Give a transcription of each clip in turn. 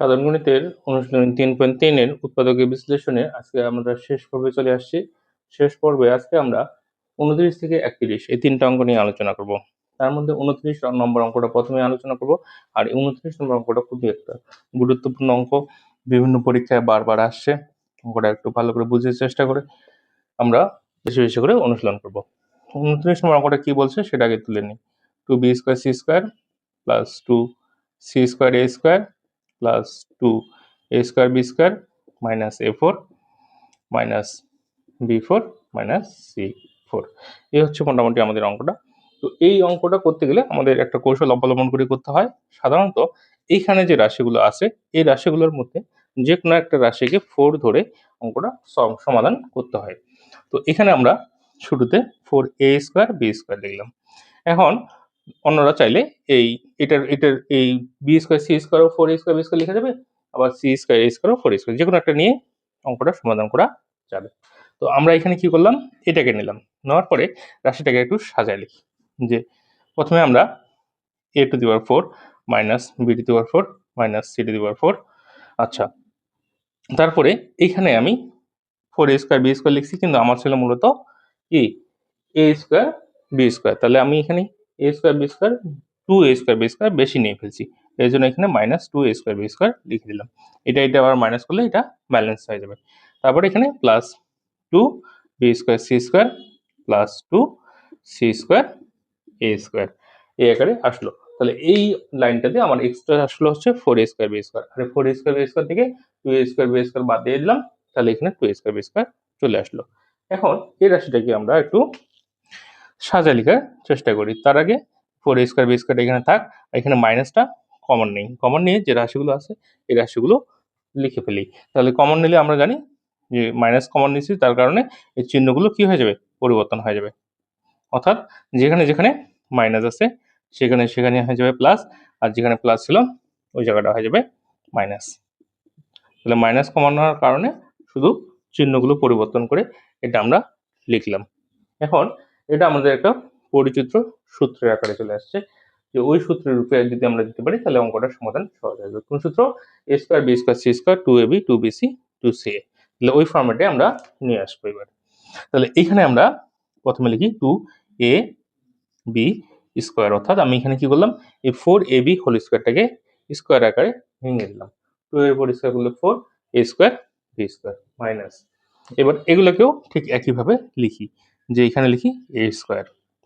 সাধারণ গণিতের অনুশীলন তিন পয়েন্ট তিনের উৎপাদকের বিশ্লেষণে আজকে আমরা শেষ পর্বে চলে আসছি। শেষ পর্বে আজকে আমরা উনত্রিশ থেকে একত্রিশ এই তিনটা অঙ্ক নিয়ে আলোচনা করব। তার মধ্যে উনত্রিশ নম্বর অঙ্কটা প্রথমে আলোচনা করব আর এই উনত্রিশ নম্বর অঙ্কটা খুবই একটা গুরুত্বপূর্ণ অঙ্ক। বিভিন্ন পরীক্ষায় বারবার আসছে। অঙ্কটা একটু ভালো করে বুঝতে চেষ্টা করে আমরা বেশি বেশি করে অনুশীলন করব। উনত্রিশ নম্বর অঙ্কটা কি বলছে সেটা আগে তুলে নিই। Two B square C square plus two C square A square plus two A square B square minus A four minus B four minus C four এই হচ্ছে মোটামুটি আমাদের অঙ্কটা। তো এই অঙ্কটা করতে গেলে আমাদের একটা কৌশল অবলম্বন করে করতে হয়। সাধারণত এইখানে যে রাশিগুলো আছে, এই রাশিগুলোর মধ্যে যে কোনো একটা রাশিকে ফোর ধরে অঙ্কটা সম- সমাধান করতে হয়। তো এখানে আমরা শুরুতে four A square B square লিখলাম এখন অন্যরা চাইলে এই, এটার এটার, এই বি স্কোয়ার সি স্কোয়ার ও ফোর স্কোয়ার বি স্কোয়ার লিখে দেবে, আবার সি স্কোয়ার এ স্কোয়ার ও ফোর স্কোয়ার যে কোনো একটা নিয়ে অঙ্কটা সমাধান করা যাবে। তো আমরা এখানে কি করলাম? এটাকে নিলাম। নেওয়ার পরে রাশিটাকে একটু সাজাই লিখি। যে প্রথমে আমরা A to the power four minus B to the power four minus C to the power four আচ্ছা তারপরে এইখানে আমি four A square B square লিখছি, কিন্তু আমার ছিল মূলত কি? এ স্কোয়ার বি স্কোয়ার তাহলে আমি এখানে A square B square two A square B square বেশি নিয়ে ফেলছি। এই জন্য এখানে minus two A square B square লিখে দিলাম। এটা এটা আবার মাইনাস করলে এটা ব্যালেন্স হয়ে যাবে। তারপরে এখানে plus two B square C square plus two C square A square এই আকারে আসলো। তাহলে এই লাইনটাতে আমার এক্সট্রা আসলো হচ্ছে four A square B square R four A square B square থেকে two A square B square বাদ দিয়ে দিলাম, তাহলে এখানে two A square B square চলে আসলো। এখন এই রাশিটাকে আমরা একটু সাজা লেখার চেষ্টা করি। তার আগে ফোর স্কোয়ার বি স্কোয়ার এখানে থাক এখানে মাইনাসটা কমন নেই। কমন নিয়ে যে রাশিগুলো আছে, এই রাশিগুলো লিখে ফেলি। তাহলে কমন নিলে আমরা জানি যে মাইনাস কমন নিচ্ছি তার কারণে এই চিহ্নগুলো কি হয়ে যাবে? পরিবর্তন হয়ে যাবে। অর্থাৎ যেখানে যেখানে মাইনাস আছে, সেখানে সেখানে হয়ে যাবে প্লাস আর যেখানে প্লাস ছিল, ওই জায়গাটা হয়ে যাবে মাইনাস তাহলে মাইনাস কমন হওয়ার কারণে শুধু চিহ্নগুলো পরিবর্তন করে এটা আমরা লিখলাম। এখন এটা আমাদের একটা পরিচিত সূত্রের আকারে চলে আসছে। যে ওই সূত্রের রূপে যদি আমরা দিতে পারি, তাহলে অঙ্কটার সমাধান সহজ হবে। কোন সূত্র A square B square C square two A B two B C two C A তাহলে ওই ফর্মেটে আমরা নিয়ে আসব এবার। তাহলে এখানে আমরা প্রথমে লিখি টু এ বি স্কোয়ার অর্থাৎ আমি এখানে কি করলাম? এই ফোর এ বি হোল স্কোয়ারটাকে স্কোয়ার আকারে ভেঙে দিলাম। টু এর উপর স্কোয়ার করলে four A square B square minus এবার এগুলোকেও ঠিক একইভাবে লিখি। যে এখানে লিখি এ স্কোয়ার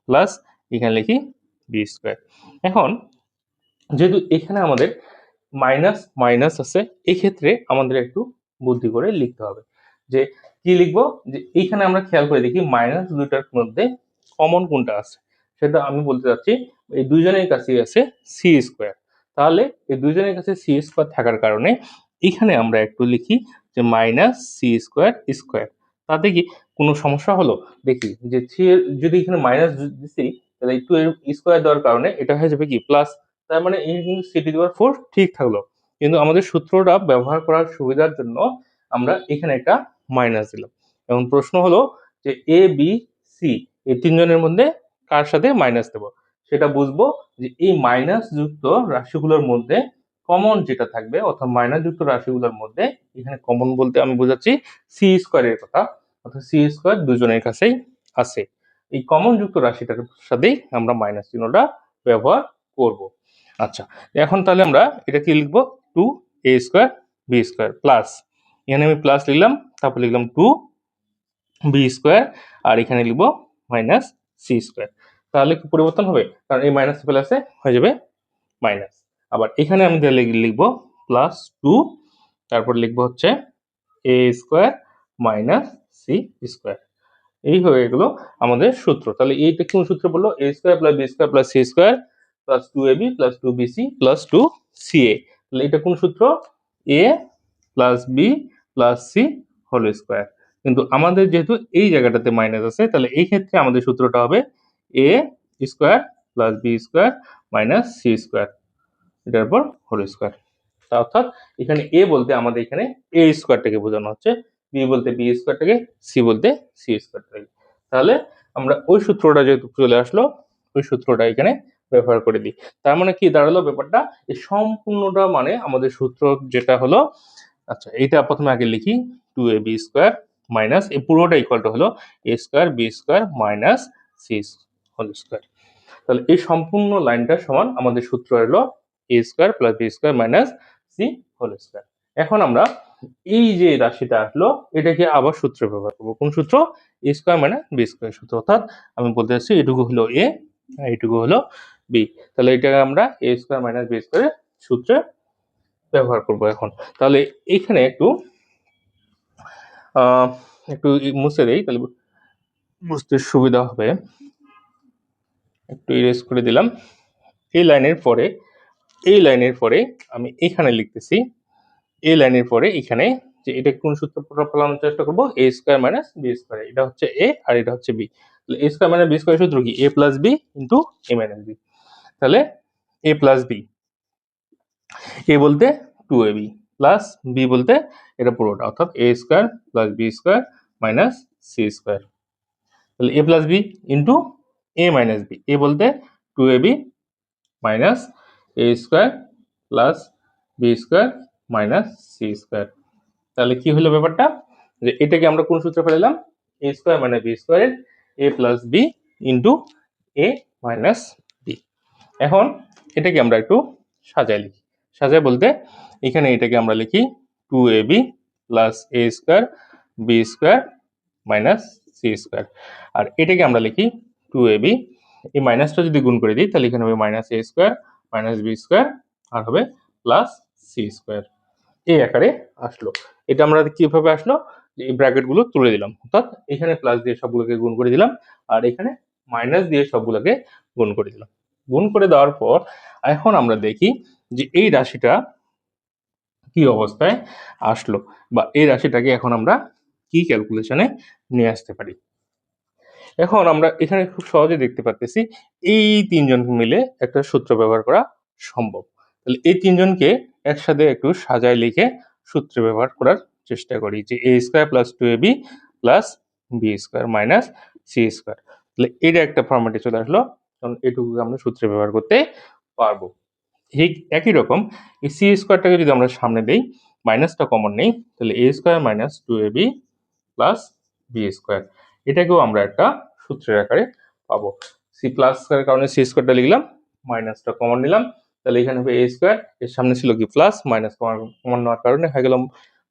প্লাস এখানে লিখি বি স্কোয়ার এখন যেহেতু এখানে আমাদের মাইনাস মাইনাস আছে, এক্ষেত্রে আমাদের একটু বুদ্ধি করে লিখতে হবে। যে কি লিখব? যে এইখানে আমরা খেয়াল করে দেখি মাইনাস দুটার মধ্যে কমন কোনটা আছে? সেটা আমি বলতে চাচ্ছি, এই দুইজনের কাছেই আছে সি স্কোয়ার তাহলে এই দুইজনের কাছে সি স্কোয়ার থাকার কারণে এখানে আমরা একটু লিখি যে মাইনাস সি স্কোয়ার স্কোয়ার তাতে কি কোনো সমস্যা হলো? দেখি, যে থ্রি যদি এখানে মাইনাস দিছি, তাহলে টু এর স্কোয়ার দেওয়ার কারণে এটা হয়ে যাবে কি প্লাস তার মানে এই কিন্তু সিটি দেওয়ার ফোর ঠিক থাকল। কিন্তু আমাদের সূত্রটা ব্যবহার করার সুবিধার জন্য আমরা এখানে একটা মাইনাস দিলাম। এবং প্রশ্ন হলো যে এ বি সি এই তিনজনের মধ্যে কার সাথে মাইনাস দেব? সেটা বুঝব যে এই মাইনাস যুক্ত রাশিগুলোর মধ্যে কমন যেটা থাকবে, অর্থাৎ মাইনাস যুক্ত রাশিগুলোর মধ্যে, এখানে কমন বলতে আমি বোঝাচ্ছি সি স্কোয়ারের কথা। অর্থাৎ সি স্কোয়ার দুজনের কাছেই আছে। এই কমন যুক্ত রাশিটার সাথেই আমরা মাইনাস চিহ্নটা ব্যবহার করব। আচ্ছা এখন তাহলে আমরা এটা কি লিখব? Two A square B square plus এখানে আমি প্লাস লিখলাম, তারপর লিখলাম টু বি স্কোয়ার আর এখানে লিখব মাইনাস সি স্কোয়ার তাহলে কি পরিবর্তন হবে? কারণ এই মাইনাস প্লাসে হয়ে যাবে মাইনাস আবার এখানে আমি তাহলে লিখব প্লাস টু তারপর লিখব হচ্ছে A square minus C square এই হয়ে গেলো আমাদের সূত্র। তাহলে এইটা কোন সূত্র বলল? A square plus B square plus C square plus two A B plus two B C plus two C A তাহলে এটা কোন সূত্র? A plus B plus C whole square কিন্তু আমাদের যেহেতু এই জায়গাটাতে মাইনাস আছে, তাহলে এই ক্ষেত্রে আমাদের সূত্রটা হবে A square plus B square minus C square এটার পর হোল স্কোয়ার অর্থাৎ এখানে এ বলতে আমাদের এখানে এ স্কোয়ারটাকে বোঝানো হচ্ছে। বি বলতে বি স্কোয়ারটাকে সি বলতে সি স্কোয়ারটাকে তাহলে আমরা ওই সূত্রটা যেহেতু চলে আসলো, ওই সূত্রটা এখানে ব্যবহার করে দিই। তার মানে কি দাঁড়াল ব্যাপারটা? এই সম্পূর্ণটা মানে আমাদের সূত্র যেটা হলো আচ্ছা এইটা প্রথমে আগে লিখি two A B square minus এই পুরোটা ইকুয়াল টু হলো A square B square minus C whole square তাহলে এই সম্পূর্ণ লাইনটা সমান আমাদের সূত্র হলো A square plus B square minus C whole square এখন আমরা এই যে রাশিটা আসলো, এটাকে আবার সূত্রে ব্যবহার করব। কোন সূত্র? এ স্কোয়ার মানে বি স্কোয়ার সূত্র। অর্থাৎ আমি বলতে চাচ্ছি এটুকু হলো এ এটুকু হলো বি তাহলে এটাকে আমরা এ স্কোয়ার মাইনাস বি স্কোয়ারের সূত্রে ব্যবহার করব এখন। তাহলে এখানে একটু একটু মুছে দেই, তাহলে বুঝতে সুবিধা হবে। একটু ইরেজ করে দিলাম। এই লাইনের পরে, এই লাইনের পরে আমি এখানে লিখতেছি এই লাইনের পরে এখানে যে এটা কোন সূত্র ফলানোর চেষ্টা করব A square minus B square এটা হচ্ছে এ আর এটা হচ্ছে বি তাহলে A square minus B square সূত্র কি? A plus B into A minus B তাহলে এ প্লাস বি এ বলতে two A B plus B বলতে এটা পুরোটা, অর্থাৎ A square plus B square minus C square তাহলে A plus B into A minus B A বলতে two A B minus A square plus B square minus C square. তাহলে কি হলো ব্যাপারটা? যে এটাকে আমরা কোন সূত্রে ফেলাম এ স্কোয়ার মাইনাস বি স্কোয়ারের A plus B into A minus B. এখন এটাকে আমরা একটু সাজাই লিখি। সাজাই বলতে এখানে এটাকে আমরা লিখি two A B plus A square B square minus C square. আর এটাকে আমরা লিখি টু এ বি। এই মাইনাসটা যদি গুণ করে দিই, তাহলে এখানে হবে minus A square minus B square, আর হবে প্লাস সি স্কোয়ার। এই আকারে আসলো। এটা আমরা কীভাবে আসলো? এই ব্র্যাকেটগুলো তুলে দিলাম। অর্থাৎ এখানে প্লাস দিয়ে সবগুলোকে গুণ করে দিলাম আর এখানে মাইনাস দিয়ে সবগুলোকে গুণ করে দিলাম। গুণ করে দেওয়ার পর এখন আমরা দেখি যে এই রাশিটা কি অবস্থায় আসলো বা এই রাশিটাকে এখন আমরা কি ক্যালকুলেশনে নিয়ে আসতে পারি? এখন আমরা এখানে খুব সহজে দেখতে পাচ্ছি এই তিনজন মিলে একটা সূত্র ব্যবহার করা সম্ভব। তাহলে এই তিনজনকে একসাথে একটু সাজায় লিখে সূত্র ব্যবহার করার চেষ্টা করি যে A square plus two A B plus B square minus C square তাহলে এটা একটা ফর্মেটে চলে আসলো, কারণ এটুকু আমরা সূত্রে ব্যবহার করতে পারব। ঠিক একই রকম, এই সি স্কোয়ারটাকে যদি আমরা সামনে দিই মাইনাসটা কমন নেই, তাহলে A square minus two A B plus B square এটাকেও আমরা একটা সূত্রের আকারে পাবো। সি প্লাস স্কোয়ার কারণে সি স্কোয়ারটা লিখলাম মাইনাসটা কমন নিলাম তাহলে এখানে হবে এ স্কোয়ার এর সামনে ছিল কি প্লাস মাইনাস কমন নেওয়ার কারণে হয়ে গেল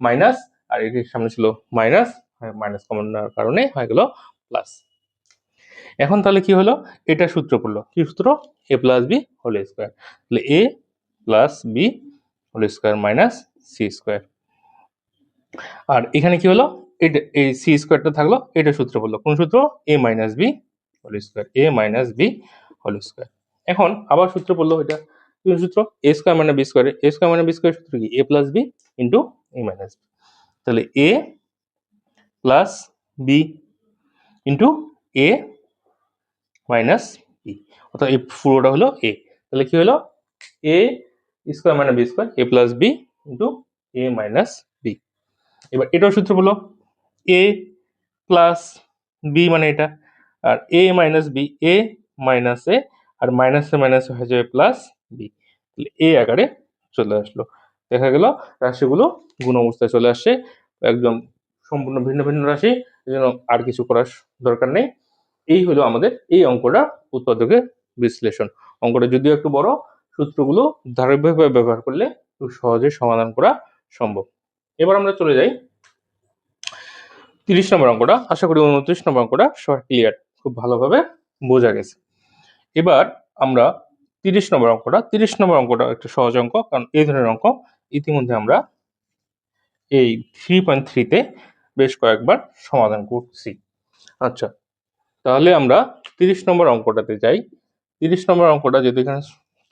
মাইনাস আর এটির সামনে ছিল মাইনাস মাইনাস কমন নেওয়ার কারণে হয়ে গেল প্লাস এখন তাহলে কি হলো? এটা সূত্র পড়ল। কি সূত্র? A plus B whole square তাহলে A plus B whole square minus C square আর এখানে কি হলো? এটা, এই সি স্কোয়ারটা থাকল, এটা সূত্র বলল কোন সূত্র? A minus B whole square A minus B whole square এখন আবার সূত্র বলল এটা। সূত্র? এ স্কোয়ার মানে বি স্কোয়ার এ স্কোয়ার মানে বি স্কোয়ার সূত্র কি? A plus B into A minus B তাহলে A plus B into A minus B অর্থাৎ এই পুরোটা হলো এ তাহলে কি হলো? এ স্কোয়ার মানে B square A plus B into A minus B এবার এটাও সূত্র বলো। এ প্লাস বি মানে এটা। আর A minus B A minus A আর মাইনাসে মাইনাসে হয়ে যাবে প্লাস বি। তাহলে এ আকারে চলে আসলো। দেখা গেল রাশিগুলো গুণ অবস্থায় চলে আসছে একদম সম্পূর্ণ ভিন্ন ভিন্ন রাশি, এই জন্য আর কিছু করার দরকার নেই। এই হলো আমাদের এই অঙ্কটা উৎপাদকের বিশ্লেষণ। অঙ্কটা যদিও একটু বড়, সূত্রগুলো ধারাবাহিকভাবে ব্যবহার করলে খুব সহজে সমাধান করা সম্ভব। এবার আমরা চলে যাই। তিরিশ নম্বর অঙ্কটা, আশা করি উনত্রিশ নম্বর অঙ্কটা সবাই ক্লিয়ার খুব ভালোভাবে বোঝা গেছে। এবার আমরা তিরিশ নম্বর অঙ্কটা, তিরিশ নম্বর অঙ্কটা একটা সহজ অঙ্ক, কারণ এই ধরনের অঙ্ক ইতিমধ্যে আমরা এই থ্রি পয়েন্ট থ্রিতে বেশ কয়েকবার সমাধান করছি। আচ্ছা তাহলে আমরা তিরিশ নম্বর অঙ্কটাতে যাই। তিরিশ নম্বর অঙ্কটা যদি এখানে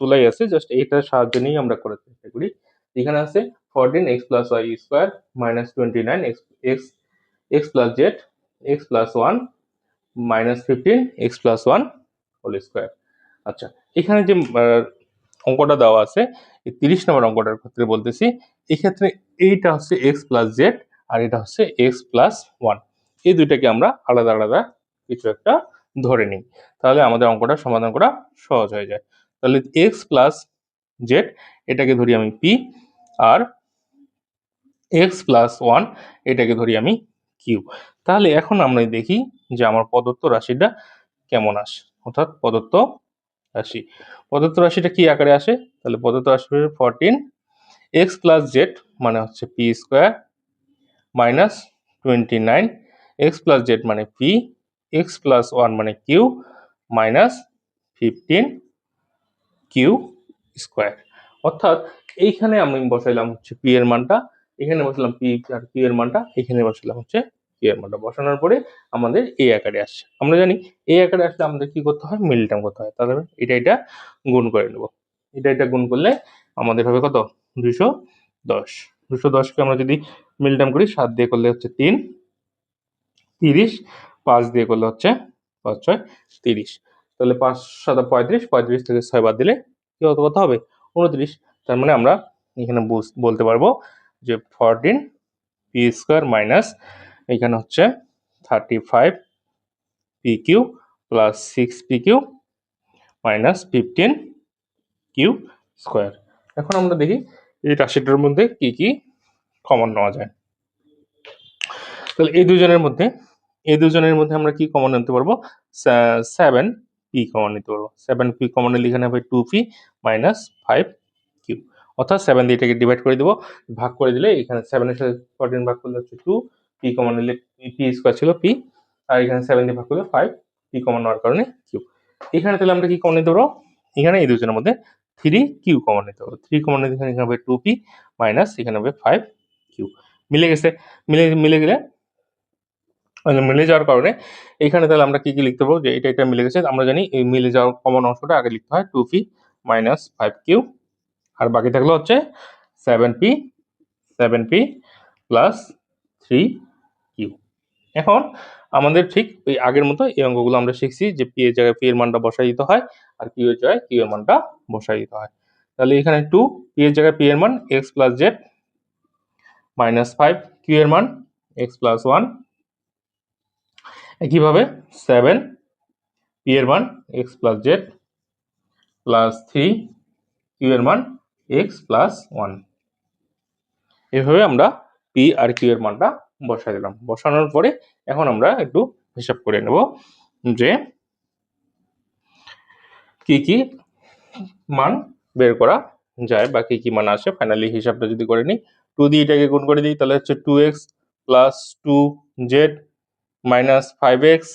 তোলাই আছে জাস্ট এইটার সাহায্য নিয়েই আমরা করার চেষ্টা করি। এখানে আছে fourteen X plus Y square minus twenty nine X X X plus Z X plus one minus fifteen X plus one whole square আচ্ছা এখানে যে অঙ্কটা দেওয়া আছে, এই তিরিশ নম্বর অঙ্কটার ক্ষেত্রে বলতেছি, এক্ষেত্রে এইটা হচ্ছে এক্স প্লাস জেড আর এটা হচ্ছে এক্স প্লাস ওয়ান এই দুইটাকে আমরা আলাদা আলাদা কিছু একটা ধরে নিই। তাহলে আমাদের অঙ্কটা সমাধান করা সহজ হয়ে যায়। তাহলে এক্স প্লাস জেড এটাকে ধরি আমি পি আর এক্স প্লাস ওয়ান এটাকে ধরি আমি কিউ তাহলে এখন আমরা দেখি যে আমার প্রদত্ত রাশিটা কেমন আসে, অর্থাৎ প্রদত্ত রাশি প্রদত্ত রাশিটা কি আকারে আসে? তাহলে প্রদত্ত রাশি ফোরটিন এক্স প্লাস জেড মানে হচ্ছে P square minus twenty nine X plus Z মানে পি এক্স প্লাস ওয়ান মানে Q minus fifteen Q square অর্থাৎ এইখানে আমি বসাইলাম হচ্ছে পি এর মানটা, এখানে বসালাম পি আর কিউ এর মানটা, এখানে বসালাম হচ্ছে কিউ বসানোর পরে আমাদের এ আকারে আসছে। আমরা জানি এ আকারে আসলে আমাদের কি করতে হয়? মিল টার্ম করতে হয়। তাহলে এটা এটা গুণ করে নেব। এটা এটা গুণ করলে আমাদের হবে কত? দুশো দশ। দুশো দশকে আমরা যদি মিল টার্ম করি, সাত দিয়ে করলে হচ্ছে তিন। তিরিশ। পাঁচ দিয়ে করলে হচ্ছে পাঁচ, ছয়, তিরিশ। তাহলে পাঁচ, সাত পঁয়ত্রিশ। পঁয়ত্রিশ থেকে ছয় বাদ দিলে কি কত কত হবে? উনত্রিশ। তার মানে আমরা এখানে বলতে পারব যে ফরটিন পি স্কোয়ার মাইনাস এখানে হচ্ছে thirty five P Q plus six P Q minus fifteen Q square এখন আমরা দেখি এই রাশিটার মধ্যে কি কি কমন নেওয়া যায়। তাহলে এই দুজনের মধ্যে, এই দুজনের মধ্যে আমরা কি কমন নিতে পারব? সেভেন পি কমন নিতে পারব। সেভেন পি কমন নিলে এখানে হবে two P minus five Q অর্থাৎ সেভেন দিয়ে এটাকে ডিভাইড করে দিব। ভাগ করে দিলে এখানে সেভেনের সাথে ফোরটিন ভাগ করলে হচ্ছে টু পি কমন নিলে পি স্কোয়ার ছিল পি আর এখানে সেভেন দিয়ে ভাগ করলে ফাইভ পি কমন নেওয়ার কারণে কিউ এখানে তাহলে আমরা কি কমন নিতে পারব? এখানে এই দুজনের মধ্যে থ্রি কিউ কমন নিতে পারব। থ্রি কমন নিতে এখানে হবে টু পি মাইনাস এখানে হবে ফাইভ কিউ মিলে গেছে। মিলে মিলে গেলে মানে মিলে যাওয়ার কারণে এখানে তাহলে আমরা কি কি লিখতে পারব? যে এটা এটা মিলে গেছে। আমরা জানি এই মিলে যাওয়ার কমন অংশটা আগে লিখতে হয় two P minus five Q আর বাকি থাকল হচ্ছে seven P seven P plus three এখন আমাদের ঠিক ওই আগের মতো এই অঙ্কগুলো আমরা শিখছি যে পি এর জায়গায় পি এর মানটা বসাই দিতে হয় আর কিউ এর জায়গায় কিউ এর মানটা বসাই দিতে হয়। তাহলে এখানে টু পি এর জায়গায় পি এর মান X plus Z minus five Q এর মান এক্স প্লাস ওয়ান একইভাবে সেভেন পি এর মান X plus Z plus three Q এর মান এক্স প্লাস ওয়ান এভাবে আমরা পি আর কিউ এর মানটা বসাই দিলাম। বসানোর পরে এখন আমরা একটু হিসাব করে নেব যে কি কি মান বের করা যায় বা কি কি মান আসে। ফাইনালি হিসাবটা যদি করে নিই টু দিয়ে এটাকে গুণ করে দিই, তাহলে হচ্ছে two X plus two Z minus five X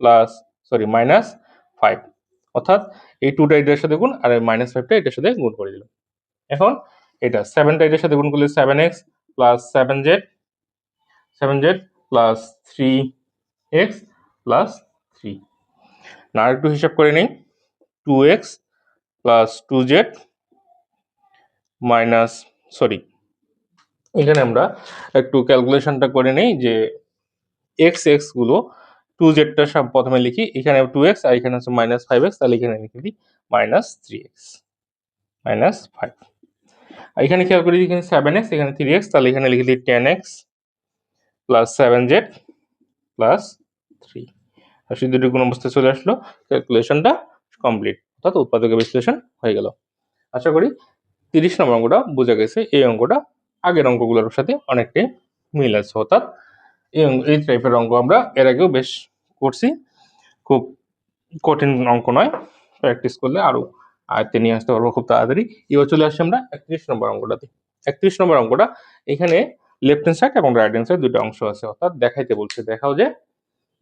plus sorry minus five অর্থাৎ এই টুটা এটার সাথে গুণ, আর মাইনাস ফাইভটা এটার সাথে গুণ করে দিলাম। এখন এটা সেভেনটা এটার সাথে গুণ করলে seven X plus seven Z seven Z plus three X plus three না আরেকটু হিসাব করে নেই two X plus two Z minus sorry এখানে আমরা একটু ক্যালকুলেশনটা করে নেই যে এক্স এক্সগুলো টু জেডটা সব প্রথমে লিখি, এখানে টু এক্স আর এখানে হচ্ছে মাইনাস ফাইভ এক্স তাহলে এখানে লিখে দিই minus three X minus five এখানে খেয়াল করি এখানে সেভেন এক্স এখানে থ্রি এক্স তাহলে এখানে লিখে দিই ten X plus seven Z plus three রাশি দুটি কোন অবস্থায় চলে আসলো ক্যালকুলেশনটা কমপ্লিট অর্থাৎ উৎপাদকের বিশ্লেষণ হয়ে গেল। আশা করি তিরিশ নম্বর অঙ্কটা বোঝা গেছে, এই অঙ্কটা আগের অঙ্কগুলোর সাথে অনেকটাই মিল আছে। অর্থাৎ এই অঙ্ক- এই টাইপের অঙ্ক আমরা এর আগেও বেশ করছি। খুব কঠিন অঙ্ক নয়। প্র্যাকটিস করলে আরও আয়ত্তে নিয়ে আসতে পারব খুব তাড়াতাড়ি। এবার চলে আসছি আমরা একত্রিশ নম্বর অঙ্কটাতে। একত্রিশ নম্বর অঙ্কটা, এখানে লেফট হ্যান্ড সাইড এবং রাইট হ্যান্ড সাইড দুটো অংশ আছে। অর্থাৎ দেখাইতে বলছে, দেখাও যে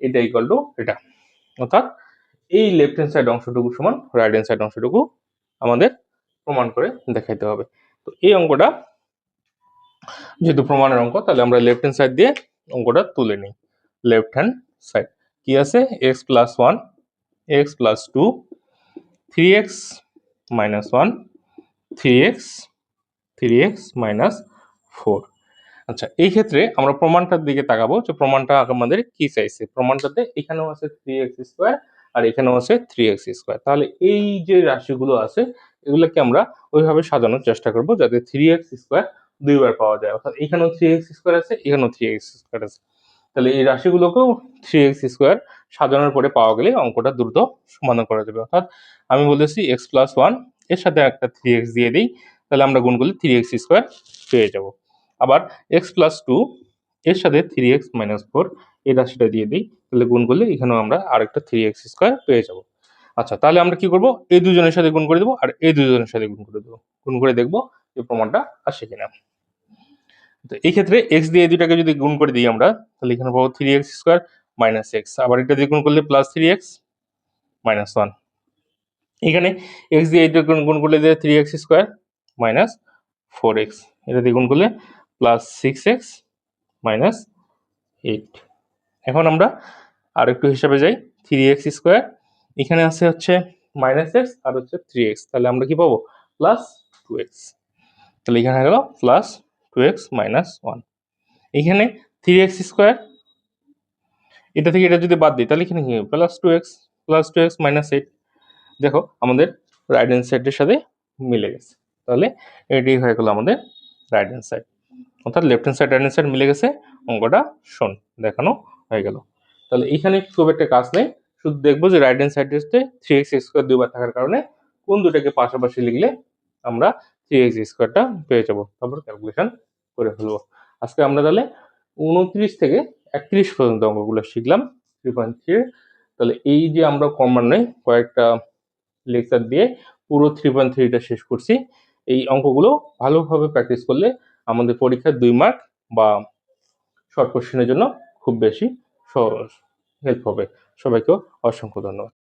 এটা ইকুয়াল টু এটা। অর্থাৎ এই লেফট হ্যান্ড সাইড অংশটুকু সমান রাইট হ্যান্ড সাইড অংশটুকু আমাদের প্রমাণ করে দেখাইতে হবে। তো এই অঙ্কটা যেহেতু প্রমাণের অঙ্ক, তাহলে আমরা লেফট হ্যান্ড সাইড দিয়ে অঙ্কটা তুলে নিই। লেফট হ্যান্ড সাইড কি আছে? X plus one X plus two three X minus one three X three X minus four আচ্ছা এই ক্ষেত্রে আমরা প্রমাণটার দিকে তাকাবো যে প্রমাণটা আমাদের কি চাইছে। প্রমাণটাতে এখানেও আছে থ্রি এক্স স্কোয়ার আর এখানেও আছে থ্রি এক্স স্কোয়ার তাহলে এই যে রাশিগুলো আছে, এগুলোকে আমরা ওইভাবে সাজানোর চেষ্টা করব যাতে থ্রি এক্স স্কোয়ার দুইবার পাওয়া যায়। অর্থাৎ এখানেও থ্রি এক্স স্কোয়ার আছে, এখানেও থ্রি এক্স স্কোয়ার আছে। তাহলে এই রাশিগুলোকেও থ্রি এক্স স্কোয়ার সাজানোর পরে পাওয়া গেলে অঙ্কটা দ্রুত সমাধান করা যাবে। অর্থাৎ আমি বলেছি এক্স প্লাস ওয়ানের সাথে একটা থ্রি এক্স দিয়ে দিই, তাহলে আমরা গুণ করলে থ্রি এক্স স্কোয়ার পেয়ে যাব। আবার এক্স প্লাস টু এর সাথে থ্রি এক্স মাইনাস ফোর এই রাশিটা দিয়ে দিই, তাহলে গুণ করলে এখানেও আমরা আরেকটা থ্রি এক্স স্কোয়ার পেয়ে যাব। আচ্ছা তাহলে আমরা কি করব? এই দুজনের সাথে গুণ করে দেবো আর এই দুজনের সাথে গুণ করে দেবো। গুণ করে দেখব এই প্রমাণটা আসে কিনা। তো এই ক্ষেত্রে এক্স দিয়ে দুটাকে যদি গুণ করে দিই আমরা, তাহলে এখানে পাবো three X square minus X আবার এটা দিয়ে গুণ করলে plus three X minus one এখানে এক্স দিয়ে এইটা গুণ করলে দিয়ে three X square minus four X এটা দিয়ে গুণ করলে plus six X minus eight এখন আমরা আর একটু হিসাবে যাই। থ্রি এক্স স্কোয়ার এখানে আছে হচ্ছে মাইনাস এক্স আর হচ্ছে থ্রি এক্স তাহলে আমরা কি পাবো? প্লাস টু এক্স তাহলে এখানে গেল plus two X minus one এখানে থ্রি এক্স স্কোয়ার এটা থেকে এটা যদি বাদ দিই, তাহলে এখানে কি plus two X plus two X minus eight দেখো, আমাদের রাইট হ্যান্ড সাইডের সাথে মিলে গেছে। তাহলে এটি হয়ে গেল আমাদের রাইট হ্যান্ড সাইড অর্থাৎ left hand side right hand side মিলে গেছে, অঙ্কটা শোন দেখানো হয়ে গেল। তাহলে এখানে খুব একটা কাজ নেই। শুধু দেখব যে রাইট হ্যান্ড সাইডে থ্রি এক্স স্কোয়ার দুইবার থাকার কারণে কোন দুটাকে পাশাপাশি লিখলে আমরা থ্রি এক্স স্কোয়ারটা পেয়ে যাব। তারপর ক্যালকুলেশন করে ফেলব। আজকে আমরা তাহলে উনত্রিশ থেকে একত্রিশ পর্যন্ত অঙ্কগুলো শিখলাম থ্রি পয়েন্ট থ্রি তাহলে এই যে আমরা ক্রমান্বয়ে কয়েকটা লেকচার দিয়ে পুরো থ্রি পয়েন্ট থ্রিটা শেষ করছি। এই অঙ্কগুলো ভালোভাবে প্র্যাকটিস করলে আমাদের পরীক্ষার দুই মার্ক বা শর্ট কোশ্চেনের জন্য খুব বেশি হেল্প হবে। সবাইকেও অসংখ্য ধন্যবাদ।